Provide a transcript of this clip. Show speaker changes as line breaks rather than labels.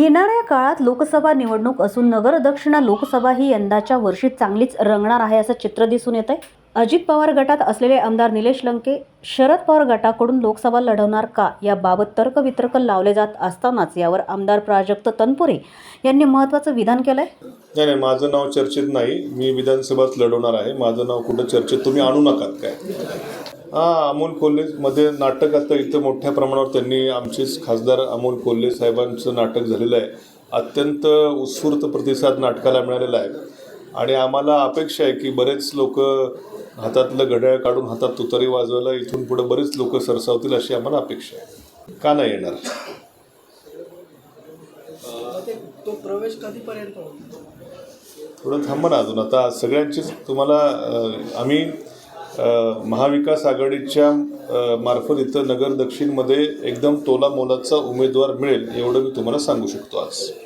येणाऱ्या काळात लोकसभा निवडणूक असून नगर दक्षिणा लोकसभा ही यंदाच्या वर्षी चांगलीच रंगणार आहे असं चित्र दिसून येत आहे अजित पवार गटात असलेले आमदार निलेश लंके शरद पवार गटाकडून लोकसभा लढवणार का याबाबत तर्कवितर्क लावले जात असतानाच यावर आमदार प्राजक्त तनपुरे यांनी महत्त्वाचं विधान केलंय.
नाही नाही माझं नाव चर्चेत नाही. मी विधानसभाच लढवणार आहे. माझं नाव कुठं चर्चेत तुम्ही आणू नका काय? हां अमोल कोल्हेमध्ये नाटक आता इथं मोठ्या प्रमाणावर त्यांनी आमचेच खासदार अमोल कोल्हे साहेबांचं नाटक झालेलं आहे. अत्यंत उत्स्फूर्त प्रतिसाद नाटकाला मिळालेला आहे. आणि आम्हाला अपेक्षा आहे की बरेच लोक हातातलं घड्याळ काढून हातात तुतारी वाजवायला इथून पुढे बरेच लोक सरसावतील अशी आम्हाला अपेक्षा आहे. का नाही येणार?
ते तो प्रवेश कधीपर्यंत होईल?
थोडं थांबा ना अजून. आता सगळ्यांचीच तुम्हाला आम्ही महाविकास आघाडीच्या मार्फत इथं नगर दक्षिणमध्ये एकदम तोला मोलाचा उमेदवार मिळेल एवढं मी तुम्हाला सांगू शकतो आज.